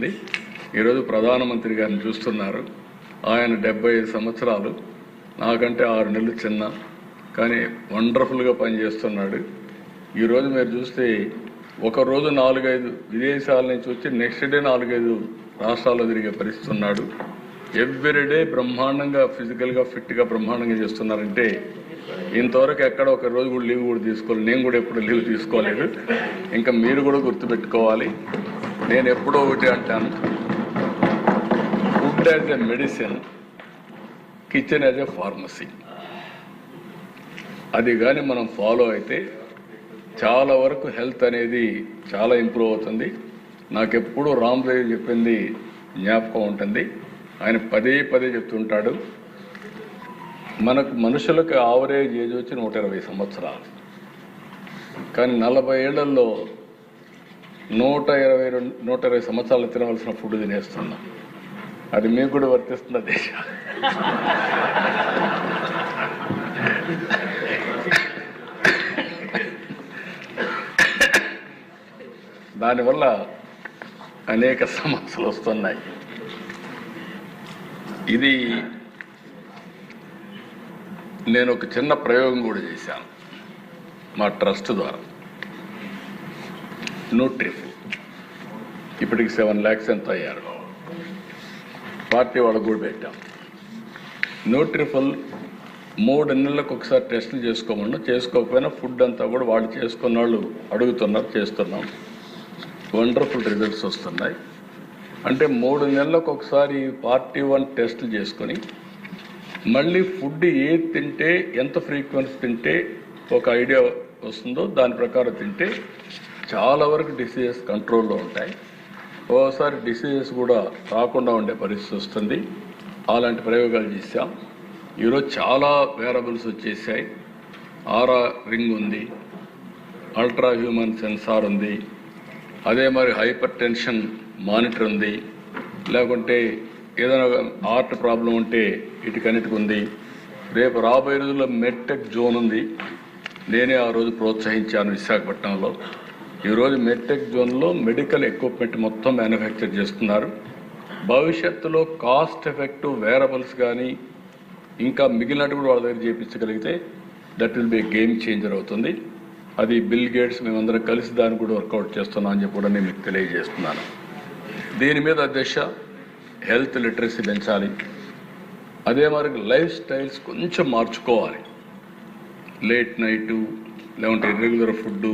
ఉంది ఈరోజు ప్రధానమంత్రి గారిని చూస్తున్నారు. ఆయన డెబ్బై ఐదు సంవత్సరాలు నాకంటే ఆరు నెలలు చిన్న కానీ వండర్ఫుల్గా పనిచేస్తున్నాడు. ఈరోజు మీరు చూస్తే ఒక రోజు నాలుగైదు విదేశాల నుంచి వచ్చి నెక్స్ట్ డే నాలుగైదు రాష్ట్రాల్లో తిరిగే పరిస్థితి ఉన్నాడు. ఎవ్రీడే బ్రహ్మాండంగా ఫిజికల్గా ఫిట్గా బ్రహ్మాండంగా చేస్తున్నారంటే ఇంతవరకు ఎక్కడ ఒక రోజు కూడా లీవ్ కూడా తీసుకోవాలి నేను కూడా ఎప్పుడు లీవ్ తీసుకోలేదు. ఇంకా మీరు కూడా గుర్తుపెట్టుకోవాలి. నేను ఎప్పుడో ఒకటి అంటాను. Food as a medicine kitchen as a pharmacy అది కానీ మనం ఫాలో అయితే చాలా వరకు హెల్త్ అనేది చాలా ఇంప్రూవ్ అవుతుంది. నాకెప్పుడు రామ్దేవ్ చెప్పింది జ్ఞాపకం ఉంటుంది. ఆయన పదే పదే చెప్తుంటాడు మనకు మనుషులకు ఆవరేజ్ ఏజ్ వచ్చి నూట ఇరవై సంవత్సరాలు. కానీ నలభై ఏళ్ళలో నూట ఇరవై రెండు నూట ఇరవై సంవత్సరాలు తినవలసిన ఫుడ్ తినేస్తున్నాం. అది మీకు కూడా వర్తిస్తుంది దేశ? దానివల్ల అనేక సమస్యలు వస్తున్నాయి. ఇది నేను ఒక చిన్న ప్రయోగం కూడా చేశాను మా ట్రస్ట్ ద్వారా. న్యూట్రిఫ్ ఇప్పటికి సెవెన్ ల్యాక్స్ ఎంత అయ్యారు? పార్టీ వాళ్ళకు కూడా పెట్టాం. న్యూట్రిఫల్ మూడు నెలలకు ఒకసారి టెస్టులు చేసుకోమన్నా చేసుకోకపోయినా ఫుడ్ అంతా కూడా వాళ్ళు చేసుకున్న వాళ్ళు అడుగుతున్నారు చేస్తున్నాం. వండర్ఫుల్ రిజల్ట్స్ వస్తున్నాయి. అంటే మూడు నెలలకు ఒకసారి పార్టీ వన్ టెస్టులు చేసుకొని మళ్ళీ ఫుడ్ ఏది తింటే ఎంత ఫ్రీక్వెన్సీ తింటే ఒక ఐడియా వస్తుందో దాని ప్రకారం తింటే చాలా వరకు డిసీజెస్ కంట్రోల్లో ఉంటాయి. ఓసారి డిసీజెస్ కూడా రాకుండా ఉండే పరిస్థితి వస్తుంది. అలాంటి ప్రయోగాలు చేశాం. ఈరోజు చాలా వేరబుల్స్ వచ్చేసాయి. ఆరా రింగ్ ఉంది. అల్ట్రా హ్యూమన్ సెన్సార్ ఉంది. అదే మరి హైపర్ టెన్షన్ మానిటర్ ఉంది. లేకుంటే ఏదైనా ఆర్ట్ ప్రాబ్లం ఉంటే ఇటుకన్నిటికి ఉంది. రేపు రాబోయే రోజుల్లో మెట్టెక్ జోన్ ఉంది. నేనే ఆ రోజు ప్రోత్సహించాను విశాఖపట్నంలో. ఈరోజు మెడ్టెక్ జోన్లో మెడికల్ ఎక్విప్మెంట్ మొత్తం మ్యానుఫ్యాక్చర్ చేస్తున్నారు. భవిష్యత్తులో కాస్ట్ ఎఫెక్టివ్ వేరబుల్స్ కానీ ఇంకా మిగిలినట్టు కూడా వాళ్ళ దగ్గర చేయించగలిగితే that will be game changer అవుతుంది. అది బిల్ గేట్స్ మేమందరం కలిసి దాన్ని కూడా వర్కౌట్ చేస్తున్నాం అని చెప్పి కూడా నేను మీకు తెలియజేస్తున్నాను. దీని మీద దశ హెల్త్ లిటరసీ పెంచాలి. అదే మరి లైఫ్ స్టైల్స్ కొంచెం మార్చుకోవాలి. లేట్ నైటు లేకుంటే ఇర్రెగ్యులర్ ఫుడ్డు